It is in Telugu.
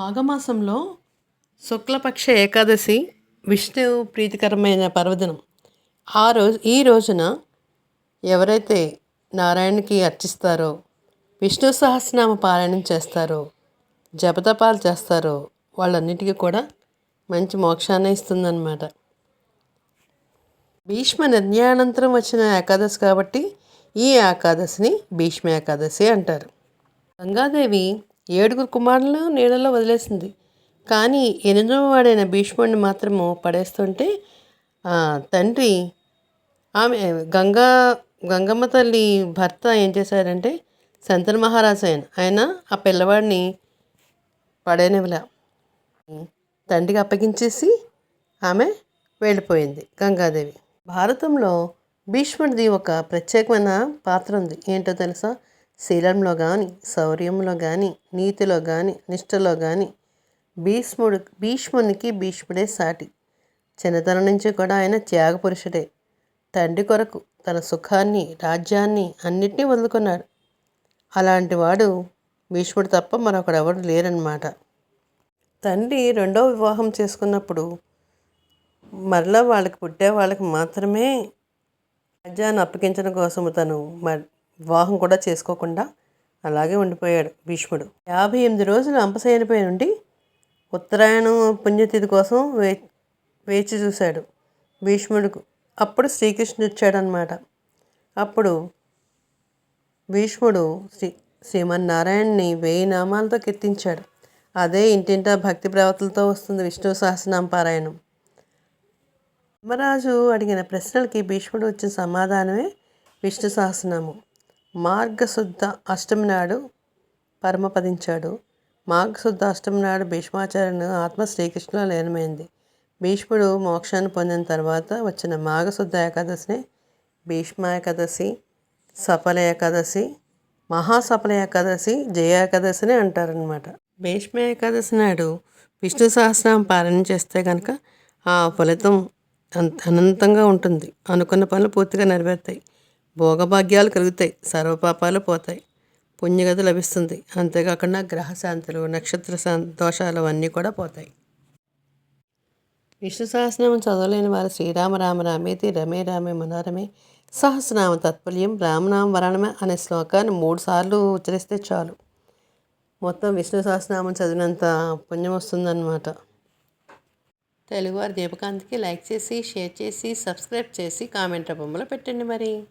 మాఘమాసంలో శుక్లపక్ష ఏకాదశి విష్ణువు ప్రీతికరమైన పర్వదినం. ఆ రోజు ఈ రోజున ఎవరైతే నారాయణకి అర్చిస్తారో విష్ణు సహస్రనామ పారాయణం చేస్తారో జపతపాలు చేస్తారో వాళ్ళన్నిటికీ కూడా మంచి మోక్షాన్ని ఇస్తుందన్నమాట. భీష్మ నిర్ణయానంతరం వచ్చిన ఏకాదశి కాబట్టి ఈ ఏకాదశిని భీష్మ ఏకాదశి అంటారు. గంగాదేవి ఏడుగురు కుమారులను నీళ్ళలో వదిలేసింది. కానీ ఎనిమిదవ వాడైన భీష్ముడిని మాత్రము పడేస్తుంటే తండ్రి ఆమె గంగా గంగమ్మ తల్లి భర్త ఏం చేశారంటే శంతన మహారాజు ఆయన ఆయన ఆ పిల్లవాడిని పడేనివిలా తండ్రికి అప్పగించేసి ఆమె వెళ్ళిపోయింది గంగాదేవి. భారతంలో భీష్ముడిది ఒక ప్రత్యేకమైన పాత్ర ఉంది. ఏంటో తెలుసా? శీలంలో కానీ శౌర్యంలో కానీ నీతిలో కానీ నిష్ఠలో కానీ భీష్ముడు భీష్మునికి భీష్ముడే సాటి. చిన్నతనం నుంచి కూడా ఆయన త్యాగపురుషుడే. తండ్రి కొరకు తన సుఖాన్ని రాజ్యాన్ని అన్నిటినీ వదులుకున్నాడు. అలాంటి వాడు భీష్ముడు తప్ప మరొకడు ఎవరు లేరన్నమాట. తండ్రి రెండో వివాహం చేసుకున్నప్పుడు మరలా వాళ్ళకి పుట్టే వాళ్ళకి మాత్రమే రాజ్యాన్ని అప్పగించడం కోసం తను మ- వివాహం కూడా చేసుకోకుండా అలాగే ఉండిపోయాడు భీష్ముడు. యాభై ఎనిమిది రోజులు అంపశయనిపై నుండి ఉత్తరాయణం పుణ్యతిథి కోసం వే వేచి చూశాడు భీష్ముడుకు. అప్పుడు శ్రీకృష్ణుడు వచ్చాడనమాట అప్పుడు భీష్ముడు శ్రీ శ్రీమన్నారాయణ్ణి వెయ్యి నామాలతో కీర్తించాడు. అదే ఇంటింటా భక్తి ప్రవర్తలతో వస్తుంది విష్ణు సహస్రనామ పారాయణం. ధర్మరాజు అడిగిన ప్రశ్నలకి భీష్ముడు వచ్చిన సమాధానమే విష్ణు సహస్రనామం. మార్గశుద్ధ అష్టమి నాడు పరమపదించాడు. మార్గశుద్ధ అష్టమి నాడు భీష్మాచార్యుని ఆత్మ శ్రీకృష్ణులో లీనమైంది. భీష్ముడు మోక్షాన్ని పొందిన తర్వాత వచ్చిన మాఘశుద్ధ ఏకాదశిని భీష్మ ఏకాదశి సఫల ఏకాదశి మహాసఫల ఏకాదశి జయ ఏకాదశిని అంటారనమాట భీష్మ ఏకాదశి నాడు విష్ణు సహస్రం పాలన చేస్తే కనుక ఆ ఫలితం అనంతంగా ఉంటుంది. అనుకున్న పనులు పూర్తిగా నెరవేరుతాయి. భోగభాగ్యాలు కలుగుతాయి సర్వపాపాలు పోతాయి. పుణ్యగతి లభిస్తుంది. అంతేకాకుండా గ్రహశాంతులు నక్షత్ర దోషాలు అన్నీ కూడా పోతాయి. విష్ణు సహస్రనామం చదవలేని వారు శ్రీరామ రామ రామేతి రమే రామే మనోరమే సహస్రనామ తత్పల్యం రామనామ వరణమే అనే శ్లోకాన్ని మూడు సార్లు ఉచ్చరిస్తే చాలు. మొత్తం విష్ణు సహస్రనామం చదివినంత పుణ్యం వస్తుందన్నమాట. తెలుగువారి దీపకాంత్కి లైక్ చేసి షేర్ చేసి సబ్స్క్రైబ్ చేసి కామెంట్ రూపంలో పెట్టండి మరి.